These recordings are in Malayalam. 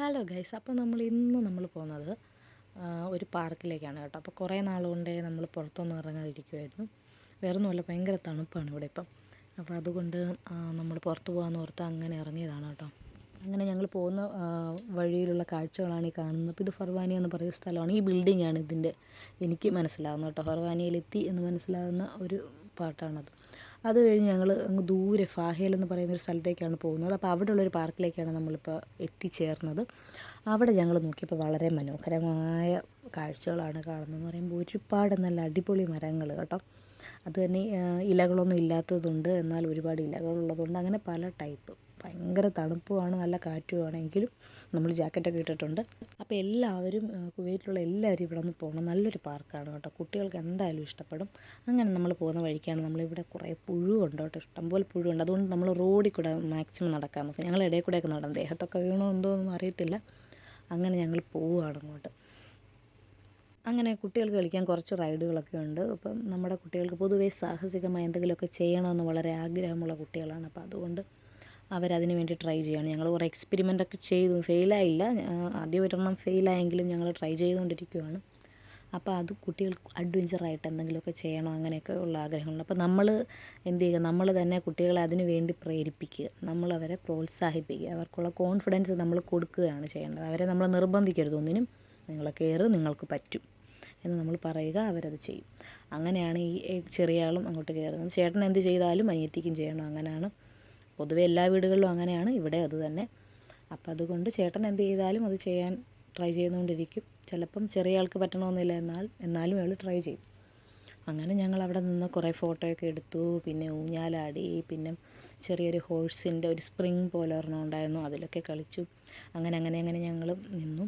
ഹലോ ഗൈസ് അപ്പോൾ നമ്മൾ ഇന്ന് നമ്മൾ പോകുന്നത് ഒരു പാർക്കിലേക്കാണ് കേട്ടോ. അപ്പോൾ കുറേ നാളുകൊണ്ടേ നമ്മൾ പുറത്തൊന്നും ഇറങ്ങാതിരിക്കുമായിരുന്നു വേറെ ഒന്നുമല്ല ഭയങ്കര തണുപ്പാണ് ഇവിടെ ഇപ്പം. അപ്പോൾ അതുകൊണ്ട് നമ്മൾ പുറത്ത് പോകാമെന്ന് ഓർത്ത് അങ്ങനെ ഇറങ്ങിയതാണ് കേട്ടോ. അങ്ങനെ ഞങ്ങൾ പോകുന്ന വഴിയിലുള്ള കാഴ്ചകളാണ് ഈ കാണുന്നത്. അപ്പോൾ ഇത് ഫർവാനി എന്ന് പറയുന്ന സ്ഥലമാണ്. ഈ ബിൽഡിംഗ് ആണ് ഇതിന്റെ എനിക്ക് മനസ്സിലാവുന്നത് കേട്ടോ. ഫർവാനിയിലെത്തി എന്ന് മനസ്സിലാകുന്ന ഒരു പാട്ടാണത്. അത് കഴിഞ്ഞ് ഞങ്ങൾ അങ്ങ് ദൂരെ ഫാഹേൽ എന്ന് പറയുന്ന ഒരു സ്ഥലത്തേക്കാണ് പോകുന്നത്. അപ്പോൾ അവിടെയുള്ളൊരു പാർക്കിലേക്കാണ് നമ്മളിപ്പോൾ എത്തിച്ചേർന്നത്. അവിടെ ഞങ്ങൾ നോക്കിയപ്പോൾ വളരെ മനോഹരമായ കാഴ്ചകളാണ് കാണുന്നതെന്ന് പറയുമ്പോൾ ഒരുപാട് നല്ല അടിപൊളി മരങ്ങൾ കേട്ടോ. അത് തന്നെ ഇലകളൊന്നും ഇല്ലാത്തതുണ്ട്. എന്നാൽ ഒരുപാട് ഇലകളുള്ളതുകൊണ്ട് അങ്ങനെ പല ടൈപ്പ്. ഭയങ്കര തണുപ്പുമാണ് നല്ല കാറ്റുമാണെങ്കിലും നമ്മൾ ജാക്കറ്റൊക്കെ ഇട്ടിട്ടുണ്ട്. അപ്പോൾ എല്ലാവരും കുവൈറ്റിലുള്ള എല്ലാവരും ഇവിടെ നിന്ന് പോകണം നല്ലൊരു പാർക്കാണ് കേട്ടോ. കുട്ടികൾക്ക് എന്തായാലും ഇഷ്ടപ്പെടും. അങ്ങനെ നമ്മൾ പോകുന്ന വഴിക്കാണ് നമ്മളിവിടെ കുറേ പുഴുവുണ്ട് കേട്ടോ. ഇഷ്ടംപോലെ പുഴുവുണ്ട്. അതുകൊണ്ട് നമ്മൾ റോഡിൽ കൂടെ മാക്സിമം നടക്കാൻ നോക്കും. ഞങ്ങൾ ഇടയിൽ കൂടെയൊക്കെ നടന്നു ദേഹത്തൊക്കെ വീണോ എന്തോ ഒന്നും അറിയത്തില്ല. അങ്ങനെ ഞങ്ങൾ പോവുകയാണ് അങ്ങോട്ട് അങ്ങനെ കുട്ടികൾക്ക് കളിക്കാൻ കുറച്ച് റൈഡുകളൊക്കെ ഉണ്ട്. അപ്പം നമ്മുടെ കുട്ടികൾക്ക് പൊതുവേ സാഹസികമായ എന്തെങ്കിലുമൊക്കെ ചെയ്യണമെന്ന് വളരെ ആഗ്രഹമുള്ള കുട്ടികളാണ്. അപ്പോൾ അതുകൊണ്ട് അവരതിന് വേണ്ടി ട്രൈ ചെയ്യുകയാണ്. ഞങ്ങൾ കുറേ എക്സ്പെരിമെന്റ് ഒക്കെ ചെയ്തു. ഫെയിലായില്ല ആദ്യം ഒരെണ്ണം ഫെയിലായെങ്കിലും ഞങ്ങൾ ട്രൈ ചെയ്തുകൊണ്ടിരിക്കുകയാണ് അപ്പോൾ അത് കുട്ടികൾക്ക് അഡ്വഞ്ചറായിട്ട് എന്തെങ്കിലുമൊക്കെ ചെയ്യണം അങ്ങനെയൊക്കെ ഉള്ള ആഗ്രഹങ്ങളുണ്ട്. അപ്പോൾ നമ്മൾ എന്ത് ചെയ്യുക? നമ്മൾ തന്നെ കുട്ടികളെ അതിനു വേണ്ടി പ്രേരിപ്പിക്കുക. നമ്മൾ അവരെ പ്രോത്സാഹിപ്പിക്കുക. അവർക്കുള്ള കോൺഫിഡൻസ് നമ്മൾ കൊടുക്കുകയാണ് ചെയ്യേണ്ടത്. അവരെ നമ്മൾ നിർബന്ധിക്കരുത്. ഒന്നിനും നിങ്ങൾ കയറ് നിങ്ങൾക്ക് പറ്റും എന്ന് നമ്മൾ പറയുക അവരത് ചെയ്യും. അങ്ങനെയാണ് ഈ ചെറിയ ആളും അങ്ങോട്ട് കയറുന്നത്. ചേട്ടൻ എന്ത് ചെയ്താലും അനിയത്തിക്കും ചെയ്യണം. അങ്ങനെയാണ് പൊതുവെ എല്ലാ വീടുകളിലും അങ്ങനെയാണ് ഇവിടെ അത് തന്നെ. അപ്പോൾ അതുകൊണ്ട് ചേട്ടൻ എന്ത് ചെയ്താലും അത് ചെയ്യാൻ ട്രൈ ചെയ്തുകൊണ്ടിരിക്കും. ചിലപ്പം ചെറിയ ആൾക്ക് പറ്റണമെന്നില്ല എന്നാൽ എന്നാലും അയാൾ ട്രൈ ചെയ്യും. അങ്ങനെ ഞങ്ങൾ അവിടെ നിന്ന് കുറേ ഫോട്ടോയൊക്കെ എടുത്തു. പിന്നെ ഊഞ്ഞാലാടി പിന്നെ ചെറിയൊരു ഹോഴ്സിന്റെ ഒരു സ്പ്രിങ് പോലെ ഒരെണ്ണം ഉണ്ടായിരുന്നു അതിലൊക്കെ കളിച്ചു. അങ്ങനെ അങ്ങനെ അങ്ങനെ ഞങ്ങൾ നിന്നു.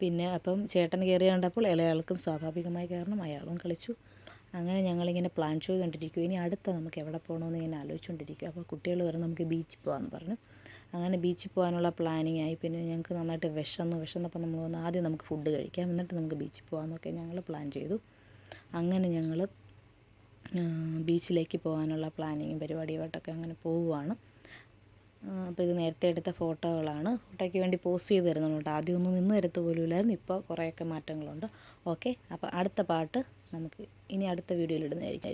പിന്നെ അപ്പം ചേട്ടൻ കയറി കണ്ടപ്പോൾ ഇളയാൾക്കും സ്വാഭാവികമായി കയറണം അയാളും കളിച്ചു. അങ്ങനെ ഞങ്ങളിങ്ങനെ പ്ലാൻ ചെയ്തുകൊണ്ടിരിക്കും ഇനി അടുത്ത നമുക്ക് എവിടെ പോകണമെന്ന് ഇങ്ങനെ ആലോചിച്ചുകൊണ്ടിരിക്കും അപ്പോൾ കുട്ടികൾ വരെ നമുക്ക് ബീച്ചിൽ പോകാമെന്ന് പറഞ്ഞു. അങ്ങനെ ബീച്ചിൽ പോകാനുള്ള പ്ലാനിങ് ആയി. പിന്നെ ഞങ്ങൾക്ക് നന്നായിട്ട് വിശന്നു വിശന്നപ്പോൾ നമ്മൾ വന്ന് ആദ്യം നമുക്ക് ഫുഡ് കഴിക്കാം. എന്നിട്ട് നമുക്ക് ബീച്ചിൽ പോകാമെന്നൊക്കെ ഞങ്ങൾ പ്ലാൻ ചെയ്തു. അങ്ങനെ ഞങ്ങൾ ബീച്ചിലേക്ക് പോകാനുള്ള പ്ലാനിങ്ങും പരിപാടിയുമായിട്ടൊക്കെ അങ്ങനെ പോവുകയാണ് അപ്പോൾ ഇത് നേരത്തെ എടുത്ത ഫോട്ടോകളാണ്. ഫോട്ടോയ്ക്ക് വേണ്ടി പോസ്റ്റ് ചെയ്ത് തരുന്നുണ്ട് കേട്ടോ. ആദ്യം ഒന്നും നിന്ന് തരത്ത് പോലുമില്ലായിരുന്നു. ഇപ്പോൾ കുറേയൊക്കെ മാറ്റങ്ങളുണ്ട്. ഓക്കെ. അപ്പോൾ അടുത്ത പാട്ട് നമുക്ക് ഇനി അടുത്ത വീഡിയോയിൽ ഇടുന്നതായിരിക്കും.